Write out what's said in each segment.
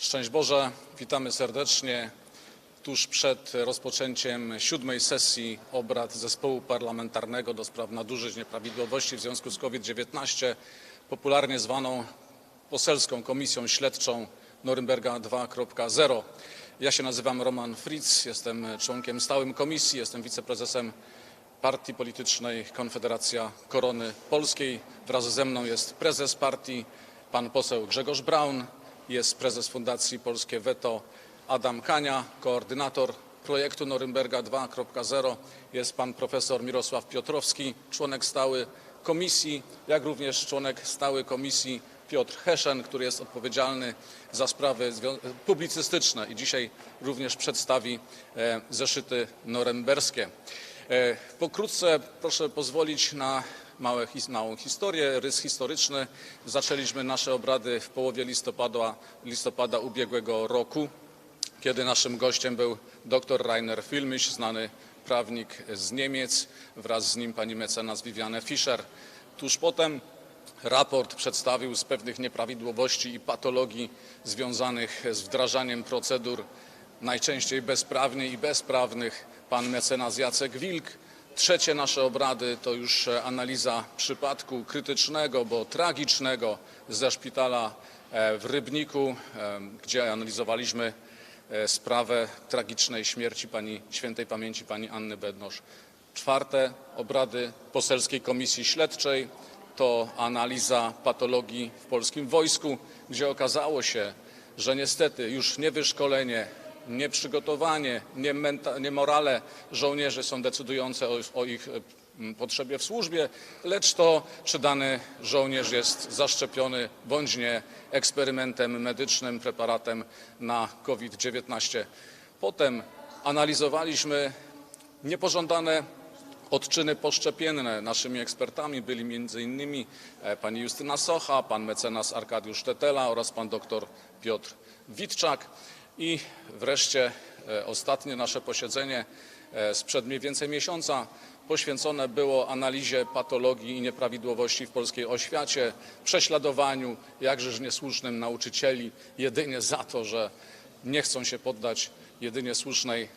Szczęść Boże, witamy serdecznie tuż przed rozpoczęciem siódmej sesji obrad Zespołu Parlamentarnego do spraw nadużyć nieprawidłowości w związku z COVID-19, popularnie zwaną Poselską Komisją Śledczą Norymberga 2.0. Ja się nazywam Roman Fritz, jestem członkiem stałym komisji, jestem wiceprezesem partii politycznej Konfederacja Korony Polskiej. Wraz ze mną jest prezes partii, pan poseł Grzegorz Braun, jest prezes Fundacji Polskie Weto Adam Kania, koordynator projektu Norymberga 2.0, jest pan profesor Mirosław Piotrowski, członek stały komisji, jak również członek stałej komisji Piotr Heszen, który jest odpowiedzialny za sprawy publicystyczne i dzisiaj również przedstawi e, zeszyty norymberskie. E, Pokrótce proszę pozwolić na małe, małą historię, rys historyczny. Zaczęliśmy nasze obrady w połowie listopada, listopada ubiegłego roku, kiedy naszym gościem był dr Rainer Filmisch, znany prawnik z Niemiec, wraz z nim pani mecenas Viviane Fischer. Tuż potem raport przedstawił z pewnych nieprawidłowości i patologii związanych z wdrażaniem procedur najczęściej bezprawnie i bezprawnych pan mecenas Jacek Wilk. Trzecie nasze obrady to już e, analiza przypadku krytycznego, bo tragicznego ze szpitala e, w Rybniku, e, gdzie analizowaliśmy sprawę tragicznej śmierci pani świętej pamięci pani Anny Bednosz. Czwarte obrady Poselskiej Komisji Śledczej to analiza patologii w polskim wojsku, gdzie okazało się, że niestety już nie wyszkolenie, nie menta, nie morale żołnierzy są decydujące o, o ich e, potrzebie w służbie, lecz to, czy dany żołnierz jest zaszczepiony bądź nie eksperymentem medycznym, preparatem na COVID-19. Potem analizowaliśmy niepożądane odczyny poszczepienne. Naszymi ekspertami byli m.in. pani Justyna Socha, pan mecenas Arkadiusz Tetela oraz pan dr Piotr Witczak. I wreszcie e, ostatnie nasze posiedzenie e, sprzed mniej więcej miesiąca poświęcone było analizie patologii i nieprawidłowości w polskiej oświacie, prześladowaniu jakżeż niesłusznym nauczycieli jedynie za to, że nie chcą się poddać jedynie słusznej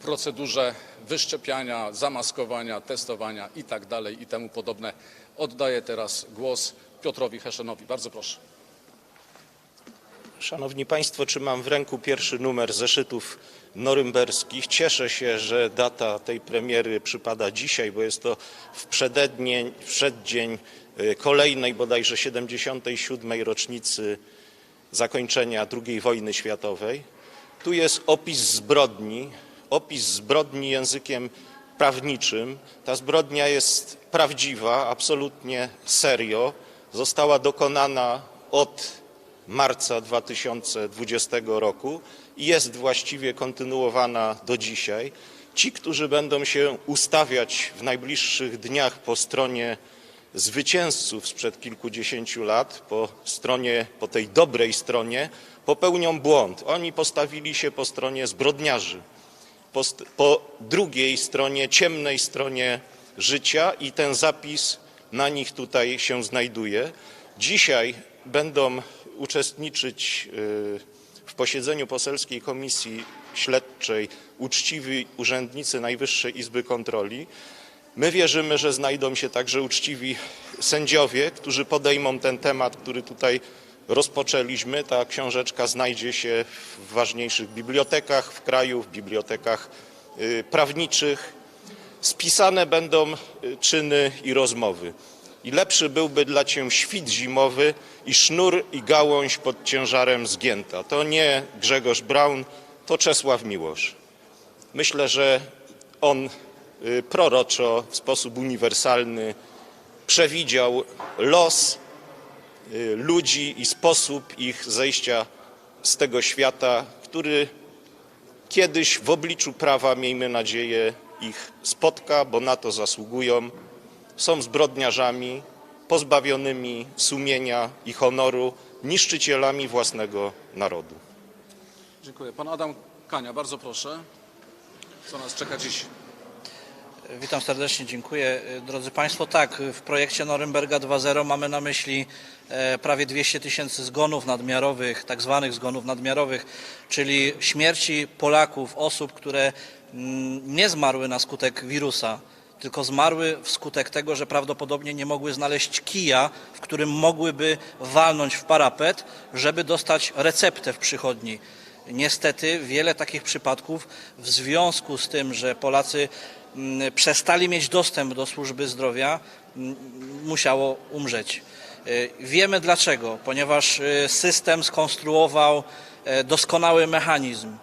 procedurze wyszczepiania, zamaskowania, testowania i tak i temu podobne. Oddaję teraz głos Piotrowi Heszenowi. Bardzo proszę. Szanowni Państwo, trzymam w ręku pierwszy numer zeszytów norymberskich. Cieszę się, że data tej premiery przypada dzisiaj, bo jest to w przeddzień y, kolejnej bodajże 77. rocznicy zakończenia II wojny światowej. Tu jest opis zbrodni, opis zbrodni językiem prawniczym. Ta zbrodnia jest prawdziwa, absolutnie serio. Została dokonana od marca 2020 roku i jest właściwie kontynuowana do dzisiaj. Ci, którzy będą się ustawiać w najbliższych dniach po stronie zwycięzców sprzed kilkudziesięciu lat, po stronie, po tej dobrej stronie, popełnią błąd. Oni postawili się po stronie zbrodniarzy, po, po drugiej stronie, ciemnej stronie życia i ten zapis na nich tutaj się znajduje. Dzisiaj będą uczestniczyć y, w posiedzeniu Poselskiej Komisji Śledczej uczciwi urzędnicy Najwyższej Izby Kontroli. My wierzymy, że znajdą się także uczciwi sędziowie, którzy podejmą ten temat, który tutaj rozpoczęliśmy. Ta książeczka znajdzie się w ważniejszych bibliotekach w kraju, w bibliotekach y, prawniczych. Spisane będą y, czyny i rozmowy. I lepszy byłby dla cię świt zimowy i sznur i gałąź pod ciężarem zgięta. To nie Grzegorz Braun, to Czesław Miłosz. Myślę, że on y, proroczo, w sposób uniwersalny przewidział los y, ludzi i sposób ich zejścia z tego świata, który kiedyś w obliczu prawa, miejmy nadzieję, ich spotka, bo na to zasługują. Są zbrodniarzami, pozbawionymi sumienia i honoru, niszczycielami własnego narodu. Dziękuję. Pan Adam Kania, bardzo proszę. Co nas czeka dziś? Witam serdecznie, dziękuję. Drodzy Państwo, tak, w projekcie Norymberga 2.0 mamy na myśli e, prawie 200 tysięcy zgonów nadmiarowych, tak zwanych zgonów nadmiarowych, czyli śmierci Polaków, osób, które mm, nie zmarły na skutek wirusa, tylko zmarły wskutek tego, że prawdopodobnie nie mogły znaleźć kija, w którym mogłyby walnąć w parapet, żeby dostać receptę w przychodni. Niestety wiele takich przypadków w związku z tym, że Polacy mm, przestali mieć dostęp do służby zdrowia, mm, musiało umrzeć. Y, Wiemy dlaczego, ponieważ y, system skonstruował e, doskonały mechanizm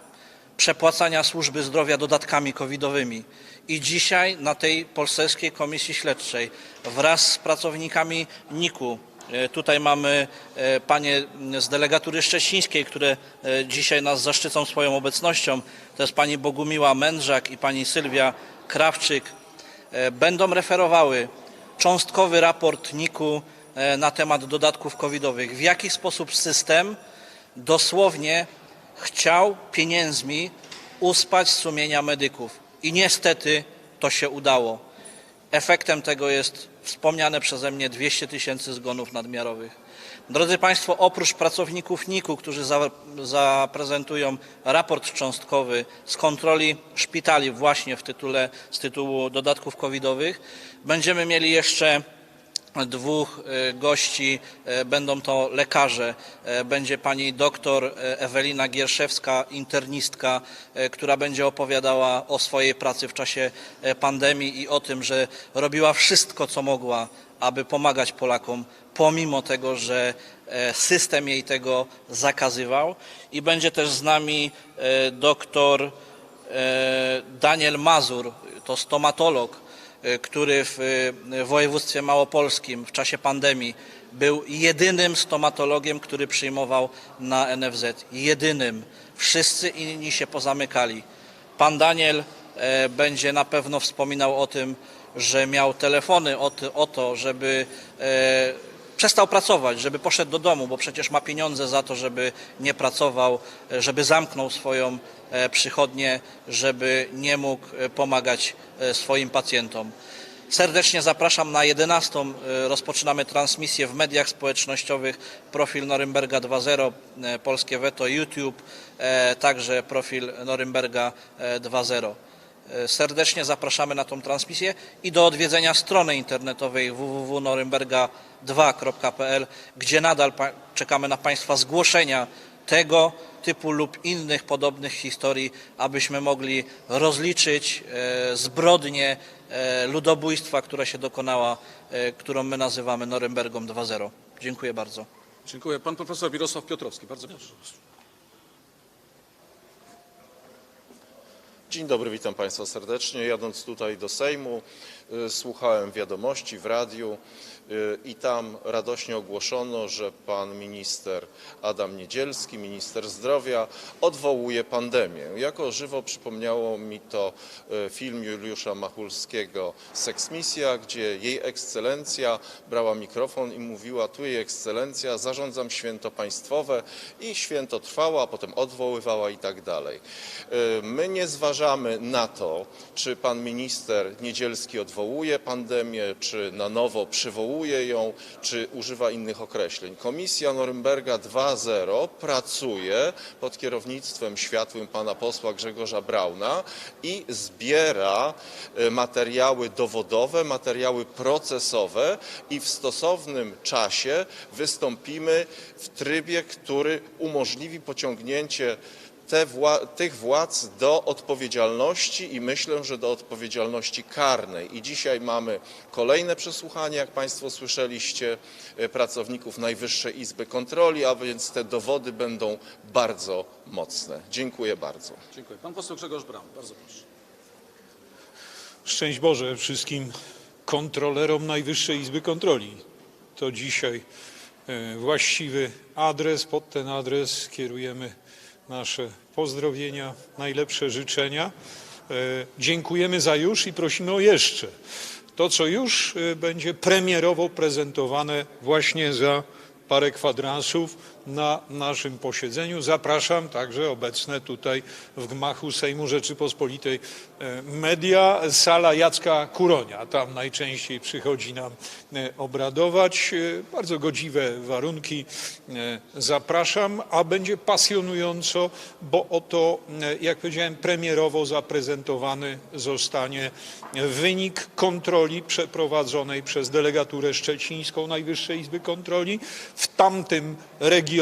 przepłacania służby zdrowia dodatkami covidowymi. I dzisiaj na tej Polskiej Komisji Śledczej wraz z pracownikami NIK-u, e, tutaj mamy e, panie z delegatury szczecińskiej, które e, dzisiaj nas zaszczycą swoją obecnością, to jest pani Bogumiła Mędrzak i pani Sylwia Krawczyk, będą referowały cząstkowy raport NIK-u na temat dodatków covidowych. W jaki sposób system dosłownie chciał pieniędzmi uspać sumienia medyków. I niestety to się udało. Efektem tego jest wspomniane przeze mnie 200 tysięcy zgonów nadmiarowych. Drodzy Państwo, oprócz pracowników NIK-u, którzy za, zaprezentują raport cząstkowy z kontroli szpitali właśnie w tytule, z tytułu dodatków covidowych, będziemy mieli jeszcze dwóch e, gości. E, Będą to lekarze. E, Będzie pani doktor Ewelina Gierszewska, internistka, która będzie opowiadała o swojej pracy w czasie pandemii i o tym, że robiła wszystko, co mogła, aby pomagać Polakom, pomimo tego, że system jej tego zakazywał. I będzie też z nami doktor Daniel Mazur, to stomatolog, który w y, województwie małopolskim w czasie pandemii był jedynym stomatologiem, który przyjmował na NFZ. Jedynym. Wszyscy inni się pozamykali. Pan Daniel e, będzie na pewno wspominał o tym, że miał telefony o to, żeby e, przestał pracować, żeby poszedł do domu, bo przecież ma pieniądze za to, żeby nie pracował, e, żeby zamknął swoją e, przychodnię, żeby nie mógł e, pomagać swoim pacjentom. Serdecznie zapraszam na 11. e, Rozpoczynamy transmisję w mediach społecznościowych. Profil Norymberga 2.0, e, Polskie Weto, YouTube, także profil Norymberga e, 2.0. E, Serdecznie zapraszamy na tą transmisję i do odwiedzenia strony internetowej www.norymberga2.pl, gdzie nadal czekamy na Państwa zgłoszenia tego typu lub innych podobnych historii, abyśmy mogli rozliczyć e, zbrodnię e, ludobójstwa, która się dokonała, którą my nazywamy Norymbergą 2.0. Dziękuję bardzo. Dziękuję. Pan profesor Mirosław Piotrowski, bardzo proszę. Dzień dobry, witam Państwa serdecznie. Jadąc tutaj do Sejmu, y, słuchałem wiadomości w radiu y, i tam radośnie ogłoszono, że pan minister Adam Niedzielski, minister zdrowia, odwołuje pandemię. Jako żywo przypomniało mi to y, film Juliusza Machulskiego Seksmisja, gdzie jej ekscelencja brała mikrofon i mówiła, tu jej ekscelencja, zarządzam święto państwowe i święto trwało, a potem odwoływała i tak dalej. My nie zważamy na to, czy pan minister Niedzielski odwołuje pandemię, czy na nowo przywołuje ją, czy używa innych określeń. Komisja Norymberga 2.0 pracuje pod kierownictwem światłym pana posła Grzegorza Brauna i zbiera y, materiały dowodowe, materiały procesowe i w stosownym czasie wystąpimy w trybie, który umożliwi pociągnięcie wła- tych władz do odpowiedzialności i myślę, że do odpowiedzialności karnej. I dzisiaj mamy kolejne przesłuchanie, jak Państwo słyszeliście, e, pracowników Najwyższej Izby Kontroli, a więc te dowody będą bardzo mocne. Dziękuję bardzo. Dziękuję. Pan poseł Grzegorz Braun, bardzo proszę. Szczęść Boże wszystkim kontrolerom Najwyższej Izby Kontroli. To dzisiaj e, właściwy adres. Pod ten adres kierujemy nasze pozdrowienia, najlepsze życzenia. E, Dziękujemy za już i prosimy o jeszcze. To, co już e, będzie premierowo prezentowane właśnie za parę kwadransów, na naszym posiedzeniu. Zapraszam także obecne tutaj w gmachu Sejmu Rzeczypospolitej e, media, sala Jacka Kuronia. Tam najczęściej przychodzi nam e, obradować. E, Bardzo godziwe warunki. Zapraszam, a będzie pasjonująco, bo oto, jak powiedziałem, premierowo zaprezentowany zostanie wynik kontroli przeprowadzonej przez delegaturę szczecińską Najwyższej Izby Kontroli w tamtym regionie,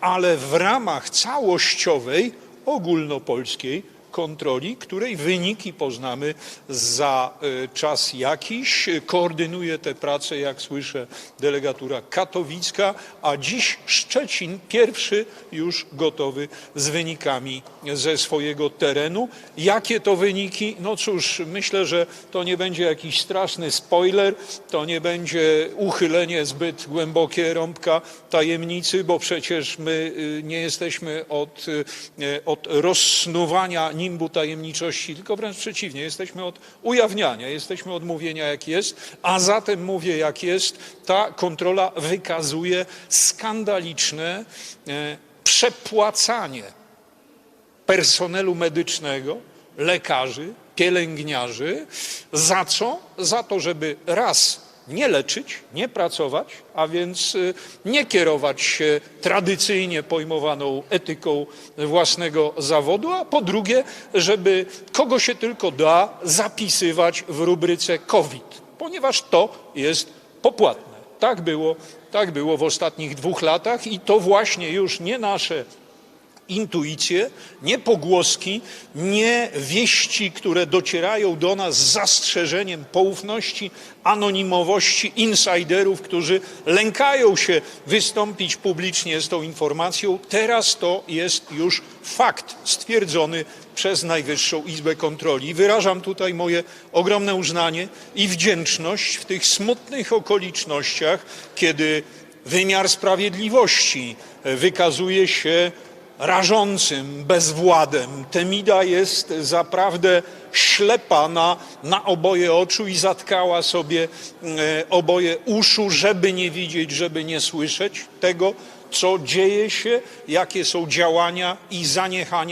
ale w ramach całościowej, ogólnopolskiej kontroli, której wyniki poznamy za e, czas jakiś. Koordynuje te prace, jak słyszę, delegatura katowicka, a dziś Szczecin pierwszy już gotowy z wynikami ze swojego terenu. Jakie to wyniki? No cóż, myślę, że to nie będzie jakiś straszny spoiler, to nie będzie uchylenie zbyt głębokie rąbka tajemnicy, bo przecież my y, nie jesteśmy od, y, od rozsnuwania nimbu tajemniczości, tylko wręcz przeciwnie, jesteśmy od ujawniania, jesteśmy od mówienia jak jest, a zatem mówię jak jest, ta kontrola wykazuje skandaliczne e, przepłacanie personelu medycznego, lekarzy, pielęgniarzy. Za co? Za to, żeby raz nie leczyć, nie pracować, a więc y, nie kierować się tradycyjnie pojmowaną etyką własnego zawodu, a po drugie, żeby kogo się tylko da zapisywać w rubryce COVID, ponieważ to jest popłatne. Tak było, tak było w ostatnich dwóch latach i to właśnie już nie nasze intuicje, nie pogłoski, nie wieści, które docierają do nas z zastrzeżeniem poufności, anonimowości insiderów, którzy lękają się wystąpić publicznie z tą informacją. Teraz to jest już fakt stwierdzony przez Najwyższą Izbę Kontroli. Wyrażam tutaj moje ogromne uznanie i wdzięczność w tych smutnych okolicznościach, kiedy wymiar sprawiedliwości wykazuje się rażącym bezwładem. Temida jest zaprawdę ślepa na, na oboje oczu i zatkała sobie e, oboje uszu, żeby nie widzieć, żeby nie słyszeć tego, co dzieje się, jakie są działania i zaniechania